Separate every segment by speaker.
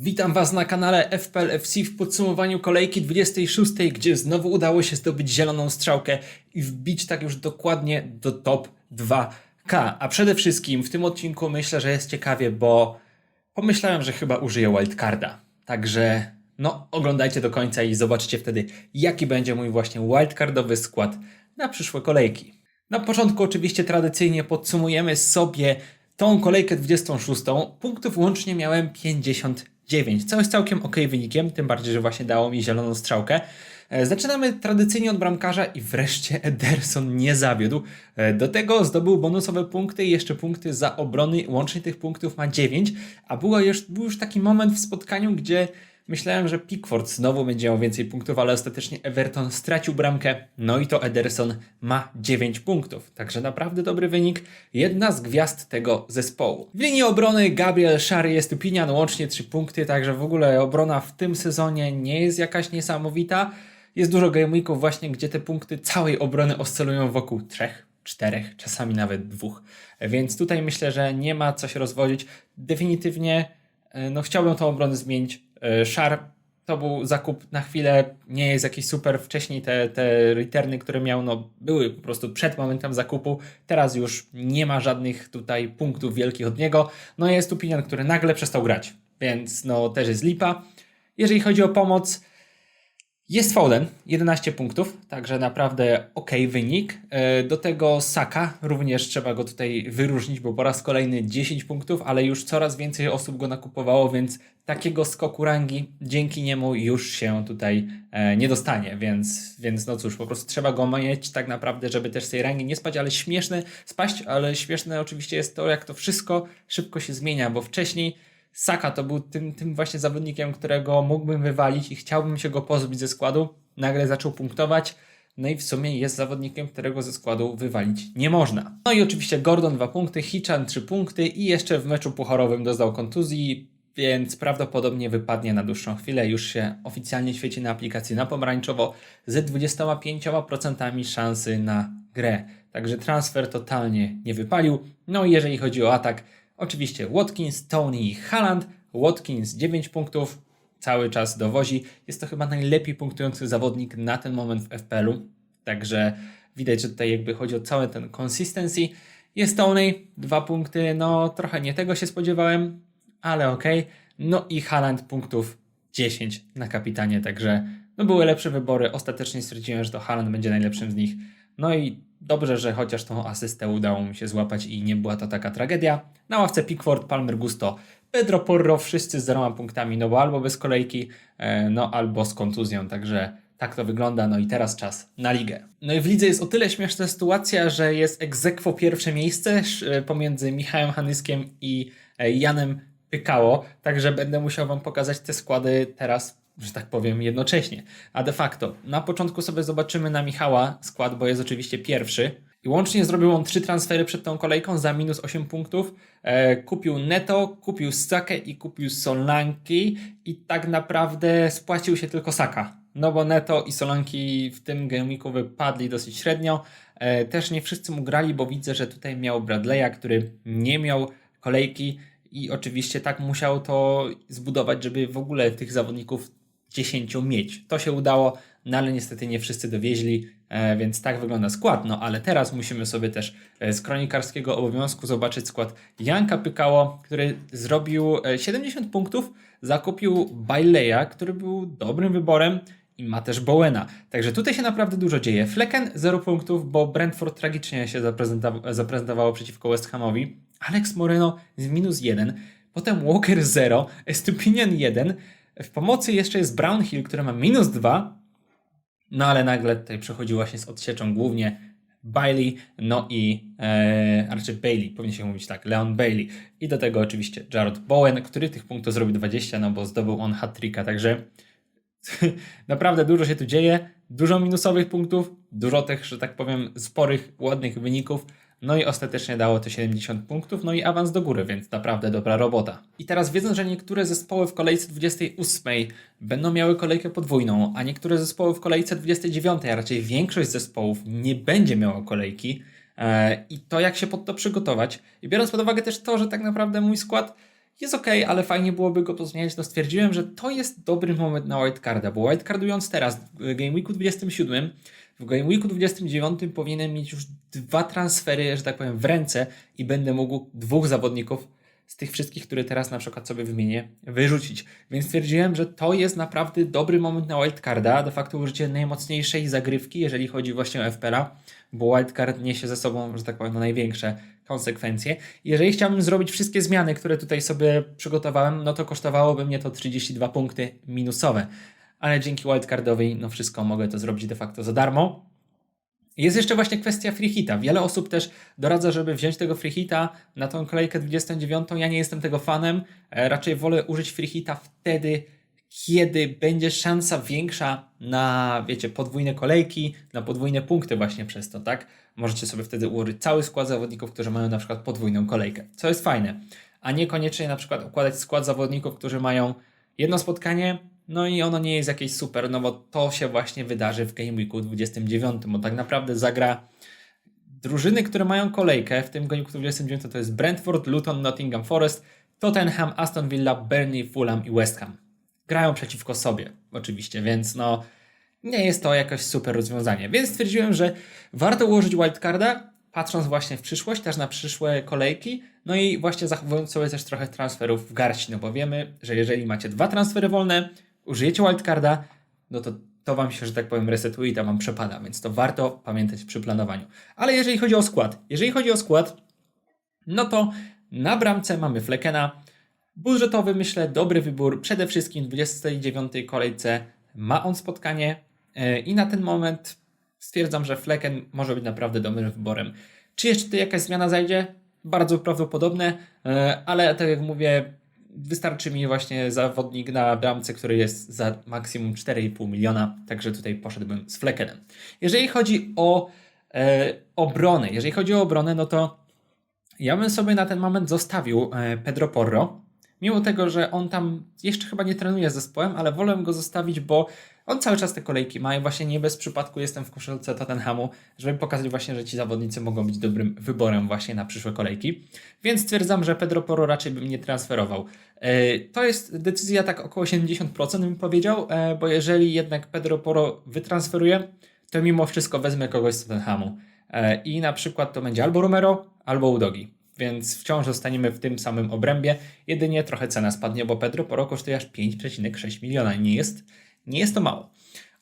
Speaker 1: Witam Was na kanale FPL FC w podsumowaniu kolejki 26, gdzie znowu udało się zdobyć zieloną strzałkę i wbić tak już dokładnie do top 2K. A przede wszystkim w tym odcinku myślę, że jest ciekawie, bo pomyślałem, że chyba użyję wildcarda. Także no, oglądajcie do końca i zobaczycie wtedy, jaki będzie mój właśnie wildcardowy skład na przyszłe kolejki. Na początku oczywiście tradycyjnie podsumujemy sobie tą kolejkę 26. Punktów łącznie miałem 59, co jest całkiem ok wynikiem, tym bardziej, że właśnie dało mi zieloną strzałkę. E, Zaczynamy tradycyjnie od bramkarza i wreszcie Ederson nie zawiódł. E, Do tego zdobył bonusowe punkty i jeszcze punkty za obrony. Łącznie tych punktów ma 9, a było już, był już taki moment w spotkaniu, gdzie Myślałem, że Pickford znowu będzie miał więcej punktów, ale ostatecznie Everton stracił bramkę. No i to Ederson ma 9 punktów. Także naprawdę dobry wynik. Jedna z gwiazd tego zespołu. W linii obrony Gabriel Szary jest Pinian, łącznie 3 punkty, także w ogóle obrona w tym sezonie nie jest jakaś niesamowita. Jest dużo gameweeków właśnie, gdzie te punkty całej obrony oscylują wokół 3 czterech, czasami nawet dwóch. Więc tutaj myślę, że nie ma co się rozwodzić. Definitywnie e, no, chciałbym tą obronę zmienić. E, Szar to był zakup na chwilę, nie jest jakiś super. Wcześniej te, te returny, które miał, no, były po prostu przed momentem zakupu. Teraz już nie ma żadnych tutaj punktów wielkich od niego. No jest tu Pinian, który nagle przestał grać, więc no też jest lipa. Jeżeli chodzi o pomoc, jest Foden, 11 punktów, także naprawdę ok wynik. E, Do tego Saka, również trzeba go tutaj wyróżnić, bo po raz kolejny 10 punktów, ale już coraz więcej osób go nakupowało, więc takiego skoku rangi dzięki niemu już się tutaj e, nie dostanie, więc, więc no cóż, po prostu trzeba go mieć tak naprawdę, żeby też z tej rangi nie spać, ale śmieszne, spaść, ale śmieszne oczywiście jest to, jak to wszystko szybko się zmienia, bo wcześniej Saka to był tym, tym właśnie zawodnikiem, którego mógłbym wywalić i chciałbym się go pozbyć ze składu. Nagle zaczął punktować. No i w sumie jest zawodnikiem, którego ze składu wywalić nie można. No i oczywiście Gordon 2 punkty, Hichan 3 punkty i jeszcze w meczu pucharowym doznał kontuzji, więc prawdopodobnie wypadnie na dłuższą chwilę. Już się oficjalnie świeci na aplikacji na pomarańczowo z 25% szansy na grę. Także transfer totalnie nie wypalił. No i jeżeli chodzi o atak, Oczywiście Watkins, Tony i Haaland. Watkins 9 punktów, cały czas dowozi. Jest to chyba najlepiej punktujący zawodnik na ten moment w FPL-u. Także widać, że tutaj jakby chodzi o cały ten consistency. Jest Tony, dwa punkty, no trochę nie tego się spodziewałem, ale okej. No i Haaland punktów 10 na kapitanie, także no były lepsze wybory. Ostatecznie stwierdziłem, że to Haaland będzie najlepszym z nich. No i dobrze, że chociaż tą asystę udało mi się złapać i nie była to taka tragedia. Na ławce Pickford, Palmer Gusto, Pedro Porro, wszyscy z zeroma punktami, no bo albo bez kolejki, e, no albo z kontuzją, także tak to wygląda. No i teraz czas na ligę. No i w lidze jest o tyle śmieszna sytuacja, że jest egzekwo pierwsze miejsce e, pomiędzy Michałem Hanyskiem i e, Janem Pykało, także będę musiał Wam pokazać te składy teraz że tak powiem, jednocześnie. A de facto, na początku sobie zobaczymy na Michała skład, bo jest oczywiście pierwszy. I łącznie zrobił on trzy transfery przed tą kolejką za minus 8 punktów. E, kupił Neto, kupił Sakę i kupił Solanki i tak naprawdę spłacił się tylko Saka. No bo Neto i Solanki w tym gameweeku wypadli dosyć średnio. E, też nie wszyscy mu grali, bo widzę, że tutaj miał Bradley'a, który nie miał kolejki i oczywiście tak musiał to zbudować, żeby w ogóle tych zawodników 10 mieć. To się udało, no ale niestety nie wszyscy dowieźli, e, więc tak wygląda skład. No ale teraz musimy sobie też e, z kronikarskiego obowiązku zobaczyć skład Janka Pykało, który zrobił e, 70 punktów, zakupił Baileya, który był dobrym wyborem i ma też Bowena. Także tutaj się naprawdę dużo dzieje. Flecken 0 punktów, bo Brentford tragicznie się zaprezentowa- zaprezentowało przeciwko West Hamowi. Alex Moreno z minus 1, potem Walker 0, Estupinian 1, w pomocy jeszcze jest Brownhill, który ma minus 2, no ale nagle tutaj przechodzi właśnie z odsieczą głównie Bailey, no i e, raczej Bailey, powinien się mówić tak, Leon Bailey. I do tego oczywiście Jared Bowen, który tych punktów zrobił 20, no bo zdobył on hat-tricka, także naprawdę dużo się tu dzieje, dużo minusowych punktów, dużo tych, że tak powiem, sporych, ładnych wyników. No i ostatecznie dało to 70 punktów, no i awans do góry, więc naprawdę dobra robota. I teraz wiedząc, że niektóre zespoły w kolejce 28 będą miały kolejkę podwójną, a niektóre zespoły w kolejce 29, a raczej większość zespołów nie będzie miała kolejki, e, i to jak się pod to przygotować. I biorąc pod uwagę też to, że tak naprawdę mój skład jest ok, ale fajnie byłoby go pozmieniać, no stwierdziłem, że to jest dobry moment na wildcarda, bo wildcardując teraz w Game Weeku 27, w Game Weeku 29 powinienem mieć już dwa transfery, że tak powiem, w ręce i będę mógł dwóch zawodników z tych wszystkich, które teraz na przykład sobie wymienię, wyrzucić. Więc stwierdziłem, że to jest naprawdę dobry moment na wildcarda, de facto użycie najmocniejszej zagrywki, jeżeli chodzi właśnie o FPL-a, bo wildcard niesie ze sobą, że tak powiem, no największe konsekwencje. Jeżeli chciałbym zrobić wszystkie zmiany, które tutaj sobie przygotowałem, no to kosztowałoby mnie to 32 punkty minusowe. Ale dzięki wildcardowi, no wszystko mogę to zrobić de facto za darmo. Jest jeszcze właśnie kwestia free hita. Wiele osób też doradza, żeby wziąć tego free hita na tą kolejkę 29. Ja nie jestem tego fanem. E, Raczej wolę użyć free hita wtedy, kiedy będzie szansa większa na, wiecie, podwójne kolejki, na podwójne punkty właśnie przez to, tak? Możecie sobie wtedy ułożyć cały skład zawodników, którzy mają na przykład podwójną kolejkę, co jest fajne. A niekoniecznie na przykład układać skład zawodników, którzy mają jedno spotkanie, no i ono nie jest jakieś super, no bo to się właśnie wydarzy w Game Weeku 29, bo tak naprawdę zagra drużyny, które mają kolejkę w tym Game Weeku 29 to jest Brentford, Luton, Nottingham Forest, Tottenham, Aston Villa, Burnley, Fulham i West Ham. Grają przeciwko sobie oczywiście, więc no nie jest to jakoś super rozwiązanie. Więc stwierdziłem, że warto ułożyć wildcarda, patrząc właśnie w przyszłość, też na przyszłe kolejki, no i właśnie zachowując sobie też trochę transferów w garści, no bo wiemy, że jeżeli macie dwa transfery wolne, użyjecie wildcarda, no to to wam się, że tak powiem, resetuje i tam wam przepada, więc to warto pamiętać przy planowaniu. Ale jeżeli chodzi o skład, jeżeli chodzi o skład, no to na bramce mamy Flekena. Budżetowy, myślę, dobry wybór. Przede wszystkim w 29 kolejce ma on spotkanie e, i na ten moment stwierdzam, że Fleken może być naprawdę dobrym wyborem. Czy jeszcze tutaj jakaś zmiana zajdzie? Bardzo prawdopodobne, e, ale tak jak mówię, wystarczy mi właśnie zawodnik na bramce, który jest za maksimum 4,5 miliona, także tutaj poszedłbym z Fleckenem. Jeżeli chodzi o e, obronę, jeżeli chodzi o obronę, no to ja bym sobie na ten moment zostawił e, Pedro Porro. Mimo tego, że on tam jeszcze chyba nie trenuje z zespołem, ale wolę go zostawić, bo on cały czas te kolejki ma i właśnie nie bez przypadku jestem w koszulce Tottenhamu, żeby pokazać właśnie, że ci zawodnicy mogą być dobrym wyborem właśnie na przyszłe kolejki. Więc stwierdzam, że Pedro Porro raczej bym nie transferował. E, To jest decyzja tak około 70% bym powiedział, e, bo jeżeli jednak Pedro Porro wytransferuje, to mimo wszystko wezmę kogoś z Tottenhamu. E, I na przykład to będzie albo Romero, albo Udogi. Więc wciąż zostaniemy w tym samym obrębie. Jedynie trochę cena spadnie, bo Pedro Porro kosztuje aż 5,6 miliona. Nie jest, nie jest to mało.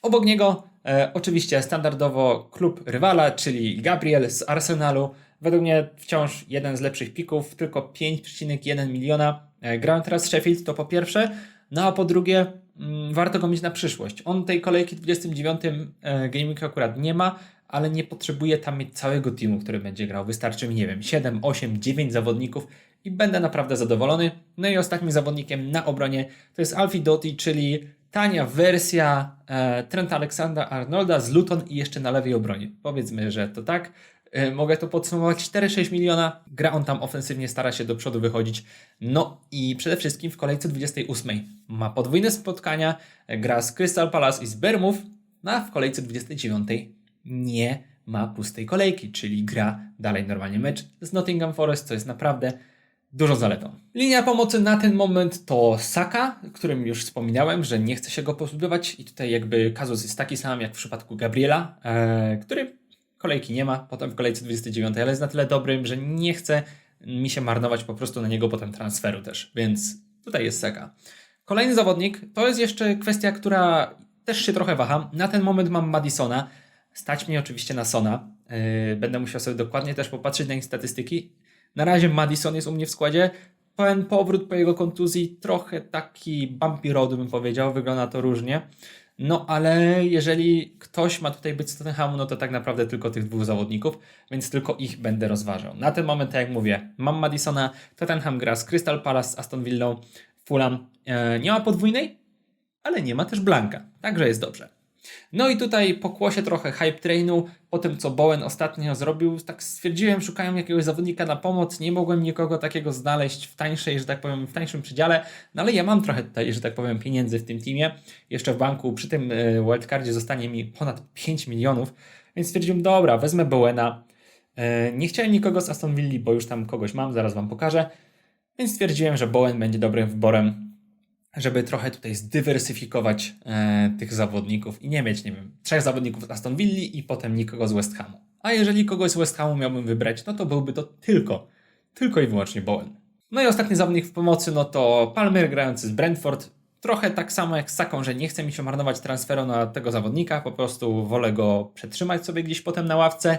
Speaker 1: Obok niego e, oczywiście standardowo klub rywala, czyli Gabriel z Arsenalu. Według mnie wciąż jeden z lepszych pików, tylko 5,1 miliona. E, teraz Sheffield, to po pierwsze. No a po drugie, mm, warto go mieć na przyszłość. On tej kolejki w 29 e, Week akurat nie ma, ale nie potrzebuję tam mieć całego teamu, który będzie grał. Wystarczy mi, nie wiem, 7, 8, 9 zawodników i będę naprawdę zadowolony. No i ostatnim zawodnikiem na obronie to jest Alfie Doty, czyli tania wersja e, Trenta Aleksandra Arnolda z Luton i jeszcze na lewej obronie. Powiedzmy, że to tak. E, mogę to podsumować 4-6 miliona. Gra on tam ofensywnie, stara się do przodu wychodzić. No i przede wszystkim w kolejce 28 ma podwójne spotkania. Gra z Crystal Palace i z Bermów. No a w kolejce 29 nie ma pustej kolejki, czyli gra dalej normalnie mecz z Nottingham Forest, co jest naprawdę dużą zaletą. Linia pomocy na ten moment to Saka, którym już wspominałem, że nie chce się go pozbywać i tutaj jakby kazus jest taki sam jak w przypadku Gabriela, e, który kolejki nie ma, potem w kolejce 29, ale jest na tyle dobrym, że nie chce mi się marnować po prostu na niego potem transferu też, więc tutaj jest Saka. Kolejny zawodnik to jest jeszcze kwestia, która też się trochę waham. Na ten moment mam Madisona. Stać mnie oczywiście na Sona. Yy, będę musiał sobie dokładnie też popatrzeć na ich statystyki. Na razie Madison jest u mnie w składzie. Pełen powrót po jego kontuzji, trochę taki bumpy road bym powiedział, wygląda to różnie. No ale jeżeli ktoś ma tutaj być z Tottenhamu, no to tak naprawdę tylko tych dwóch zawodników, więc tylko ich będę rozważał. Na ten moment, tak jak mówię, mam Madisona, Tottenham gra z Crystal Palace, z Aston Villą, Fulham. E, nie ma podwójnej, ale nie ma też Blanka, także jest dobrze. No i tutaj pokłosie trochę hype trainu, po tym co Bowen ostatnio zrobił, tak stwierdziłem, szukałem jakiegoś zawodnika na pomoc, nie mogłem nikogo takiego znaleźć w tańszej, że tak powiem, w tańszym przedziale, no ale ja mam trochę tutaj, że tak powiem, pieniędzy w tym teamie, jeszcze w banku przy tym e, wildcardzie zostanie mi ponad 5 milionów, więc stwierdziłem, dobra, wezmę Bowena, E, nie chciałem nikogo z Aston Villa, bo już tam kogoś mam, zaraz Wam pokażę, Więc stwierdziłem, że Bowen będzie dobrym wyborem, żeby trochę tutaj zdywersyfikować e, tych zawodników i nie mieć, nie wiem, trzech zawodników z Aston Villa i potem nikogo z West Hamu. A jeżeli kogoś z West Hamu miałbym wybrać, no to byłby to tylko, tylko i wyłącznie Bowen. No i ostatni zawodnik w pomocy, no to Palmer grający z Brentford. Trochę tak samo jak z Saką, że nie chce mi się marnować transferu na tego zawodnika, po prostu wolę go przetrzymać sobie gdzieś potem na ławce.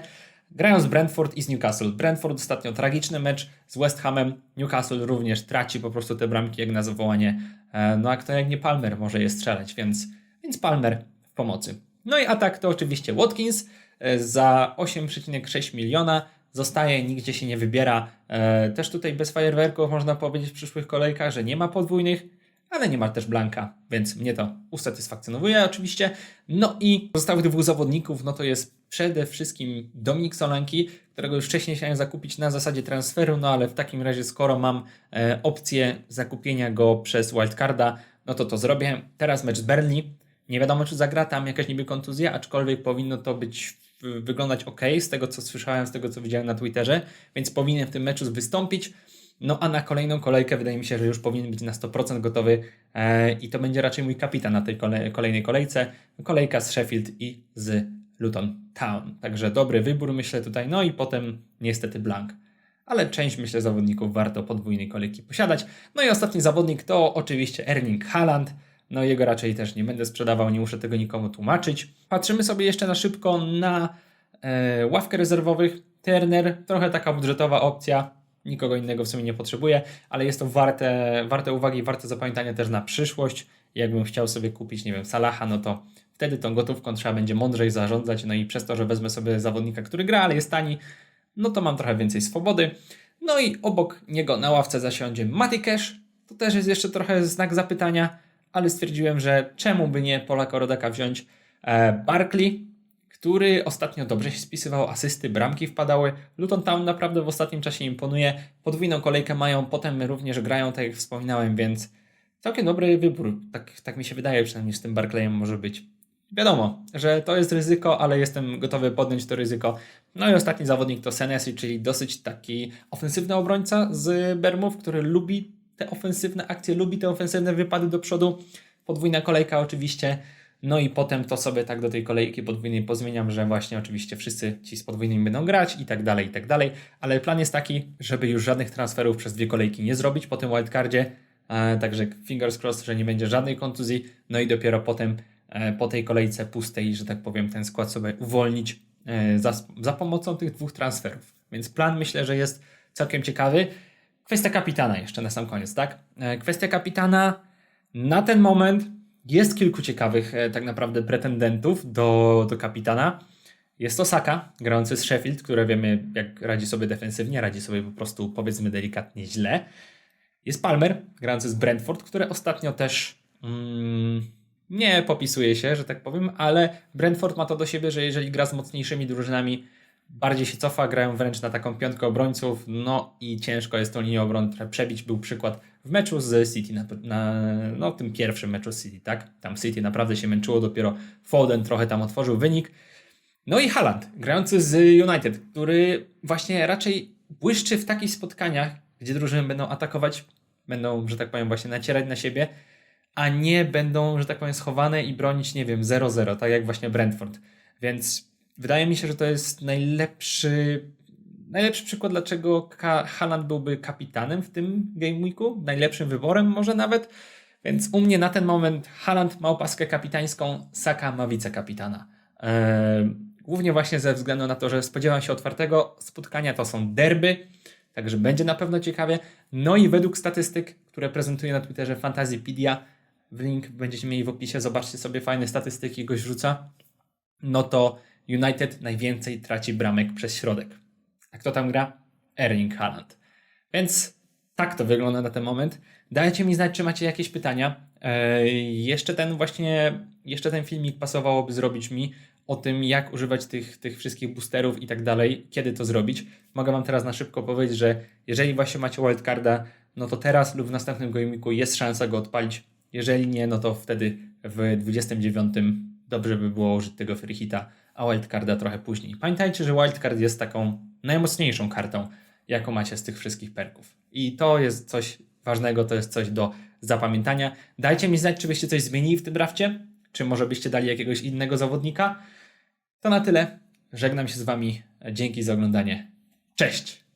Speaker 1: Grają z Brentford i z Newcastle. Brentford ostatnio tragiczny mecz z West Hamem. Newcastle również traci po prostu te bramki jak na zawołanie. E, No a kto jak nie Palmer może je strzelać, więc, więc Palmer w pomocy. No i atak to oczywiście Watkins e, za 8,6 miliona. Zostaje, nigdzie się nie wybiera. E, Też tutaj bez fajerwerków można powiedzieć w przyszłych kolejkach, że nie ma podwójnych, ale nie ma też Blanka, więc mnie to usatysfakcjonuje oczywiście. No i pozostałych dwóch zawodników, no to jest przede wszystkim Dominik Solanki, którego już wcześniej chciałem zakupić na zasadzie transferu, no ale w takim razie skoro mam e, opcję zakupienia go przez wildcarda, no to to zrobię. Teraz mecz z Burnley. Nie wiadomo, czy zagra tam jakaś niby kontuzja, aczkolwiek powinno to być wyglądać ok, z tego co słyszałem, z tego co widziałem na Twitterze, więc powinien w tym meczu wystąpić. No a na kolejną kolejkę wydaje mi się, że już powinien być na 100% gotowy e, i to będzie raczej mój kapitan na tej kole kolejnej kolejce. Kolejka z Sheffield i z Luton Town. Także dobry wybór myślę tutaj. No i potem niestety blank. Ale część myślę zawodników warto podwójnej kolejki posiadać. No i ostatni zawodnik to oczywiście Erling Haaland. No jego raczej też nie będę sprzedawał, nie muszę tego nikomu tłumaczyć. Patrzymy sobie jeszcze na szybko na e, ławkę rezerwowych. Turner, trochę taka budżetowa opcja. Nikogo innego w sumie nie potrzebuję, ale jest to warte, warte uwagi, warte zapamiętania też na przyszłość. Jakbym chciał sobie kupić, nie wiem, Salaha, no to wtedy tą gotówką trzeba będzie mądrzej zarządzać. No i przez to, że wezmę sobie zawodnika, który gra, ale jest tani, no to mam trochę więcej swobody. No i obok niego na ławce zasiądzie Matty Cash. To też jest jeszcze trochę znak zapytania, ale stwierdziłem, że czemu by nie Pola Korodaka wziąć e, Barkley, który ostatnio dobrze się spisywał, asysty, bramki wpadały. Luton Town naprawdę w ostatnim czasie imponuje. Podwójną kolejkę mają, potem również grają, tak jak wspominałem, więc całkiem dobry wybór. Tak, tak mi się wydaje, przynajmniej z tym Barclayem może być. Wiadomo, że to jest ryzyko, ale jestem gotowy podjąć to ryzyko. No i ostatni zawodnik to Senesi, czyli dosyć taki ofensywny obrońca z Bermów, który lubi te ofensywne akcje, lubi te ofensywne wypady do przodu. Podwójna kolejka oczywiście. No i potem to sobie tak do tej kolejki podwójnej pozmieniam, że właśnie oczywiście wszyscy ci z podwójnymi będą grać i tak dalej, i tak dalej. Ale plan jest taki, żeby już żadnych transferów przez dwie kolejki nie zrobić po tym wildcardzie. E, także fingers crossed, że nie będzie żadnej kontuzji. No i dopiero potem po tej kolejce pustej, że tak powiem, ten skład sobie uwolnić e, za, za pomocą tych dwóch transferów. Więc plan myślę, że jest całkiem ciekawy. Kwestia kapitana jeszcze na sam koniec, tak? E, Kwestia kapitana na ten moment jest kilku ciekawych e, tak naprawdę pretendentów do, do kapitana. Jest to Saka, grający z Sheffield, które wiemy jak radzi sobie defensywnie, radzi sobie po prostu powiedzmy delikatnie źle. Jest Palmer, grający z Brentford, który ostatnio też mm, nie popisuje się, że tak powiem, ale Brentford ma to do siebie, że jeżeli gra z mocniejszymi drużynami, bardziej się cofa, grają wręcz na taką piątkę obrońców, no i ciężko jest tą linię trochę przebić. Był przykład w meczu z City, na, na no tym pierwszym meczu z City, tak? Tam City naprawdę się męczyło, dopiero Foden trochę tam otworzył wynik. No i Haaland, grający z United, który właśnie raczej błyszczy w takich spotkaniach, gdzie drużyny będą atakować, będą, że tak powiem, właśnie nacierać na siebie, a nie będą, że tak powiem, schowane i bronić, nie wiem, 0-0, tak jak właśnie Brentford. Więc wydaje mi się, że to jest najlepszy, najlepszy przykład, dlaczego Haaland byłby kapitanem w tym Game Weeku, najlepszym wyborem może nawet. Więc u mnie na ten moment Haaland ma opaskę kapitańską, Saka ma wicekapitana. Eee, głównie właśnie ze względu na to, że spodziewam się otwartego spotkania, to są derby, także będzie na pewno ciekawie. No i według statystyk, które prezentuję na Twitterze Fantasypedia, link będziecie mieli w opisie, zobaczcie sobie fajne statystyki, goś rzuca, no to United najwięcej traci bramek przez środek. A kto tam gra? Erling Haaland. Więc tak to wygląda na ten moment. Dajcie mi znać, czy macie jakieś pytania. Eee, jeszcze ten właśnie, jeszcze ten filmik pasowałoby zrobić mi o tym, jak używać tych, tych wszystkich boosterów i tak dalej, kiedy to zrobić. Mogę Wam teraz na szybko powiedzieć, że jeżeli właśnie macie wildcarda, no to teraz lub w następnym gojmiku jest szansa go odpalić. Jeżeli nie, no to wtedy w 29 dobrze by było użyć tego free a wildcarda trochę później. Pamiętajcie, że wildcard jest taką najmocniejszą kartą, jaką macie z tych wszystkich perków. I to jest coś ważnego, to jest coś do zapamiętania. Dajcie mi znać, czy byście coś zmienili w tym drafcie, czy może byście dali jakiegoś innego zawodnika. To na tyle. Żegnam się z Wami. Dzięki za oglądanie. Cześć!